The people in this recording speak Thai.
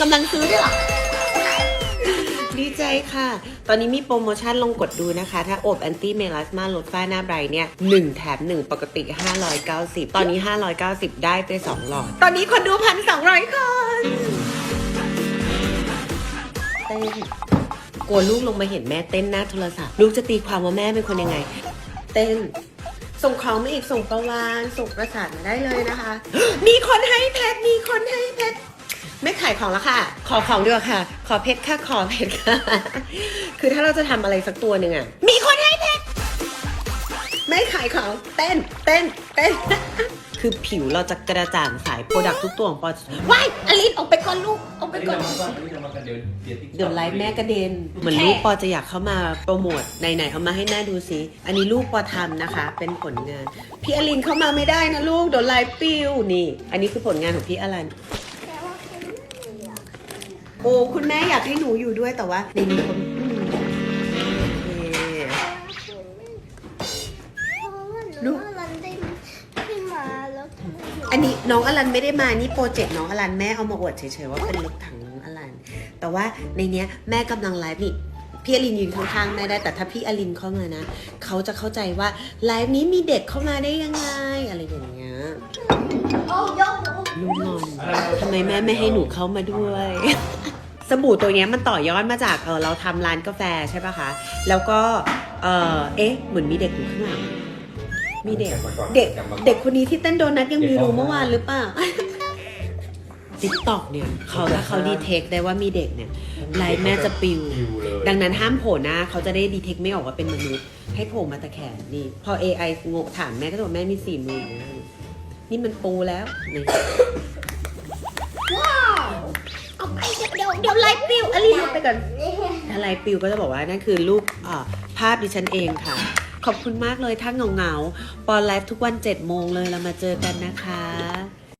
กำลังซื้อด้วยเหรอดีใจค่ะ ตอนนี้มีโปรโมชั่นลองกดดูนะคะ ถ้าโอบแอนตี้เมลาสมาลดฝ้าหน้าไบรท์เนี่ย1แถม 1 ปกติ 590 ตอนนี้ 590 ได้ไป 2 หลอด ตอนนี้คนดูพันสองร้อยคนเต้นกลัวลูกลงมาเห็นแม่เต้นหน้าโทรศัพท์ ลูกจะตีความว่าแม่เป็นคนยังไง เต้น ส่งของมาอีกส่งประวานส่งประสานมาได้เลยนะคะ มีคนให้เพชรมีคนให้เพชรไม่ขายของแล้วค่ะ ขอของดีกว่าค่ะ ขอเพชรค่ะ ขอเพชรค่ะ คือถ้าเราจะทำอะไรสักตัวหนึ่งอะมีคนให้เพชร ไม่ขายของ เต้น เต้น เต้น คือผิวเราจะกระจ่างใสโปรดักทุกตัวของปอว้ายอลิสออกไปก่อนลูก ออกไปอันนี้ก่อนทำมาก่อนอันนี้ทำมาก่อนเดี๋ยวเดี๋ยวติ๊กเดี๋ยวไลฟ์แม่กระเด็น เหมือนลูกปอจะอยากเข้ามาโปรโมทไหนๆเอามาให้แม่ดูซิ อันนี้ลูกปอทำนะคะ เป็นผลงาน พี่อลินเข้ามาไม่ได้นะลูก เดี๋ยวไลฟ์ปิวนี่ อันนี้คือผลงานของพี่อลัน แต่ว่าคือไม่อยาก โอ้คุณแม่อยากให้หนูอยู่ด้วยแต่ว่าในนี้คนอืมโอเคเพราะว่าหลูนูกว่ามันได้ขึ้นมาแล้วทำไมหนูอันนี้น้องอลันไม่ได้มานี่โปรเจกต์น้องอลันแม่เอามาอวดเฉยๆว่าเป็นลุคถังน้องอลันแต่ว่าในเนี้ยแม่กำลังไลฟ์นี่พี่อลินยืนข้างๆแม่ได้แต่ถ้าพี่อลินเข้ามานะเขาจะเข้าใจว่าไลฟ์นี้มีเด็กเข้ามาได้ยังไงอะไรอย่างเงี้ยโอ้ยกหนูลูกงอนทำไมแม่ไม่ให้หนูเข้ามาด้วย สบู่ตัวเนี้ยมันต่อยอดมาจากเออเราทำร้านกาแฟใช่ปะคะ แล้วก็เออเอ๊ะเหมือนมีเด็กอยู่ข้างหลังมีเด็กเด็กเด็กคนนี้ที่เต้นโดนัทยังมีรู้เมื่อวานหรือเปล่าติ๊กตอกเนี่ยเขาถ้าเขาดีเทคได้ว่ามีเด็กเนี่ยไลฟ์แม่จะปิวปิวเลยดังนั้นห้ามโผล่หน้าเขาจะได้ดีเทคไม่ออกว่าเป็นมนุษย์ ให้โผล่มาแต่แขนนี่ พอ AI งงถามแม่ก็จะบอกแม่มีสี่มืออย่างเงี้ยนี่มันปูแล้วนี่ว้าวเอาไป เดี๋ยวเดี๋ยวไลฟ์ปิวอลิลงไปก่อนถ้าไลฟ์ปิวก็จะบอกว่านั่นคือรูปอ่าภาพดิฉันเองค่ะ ขอบคุณมากเลยถ้าเหงาๆปอนไลฟ์ทุกวัน7จ็ดโมงเลยเรามาเจอกันนะคะ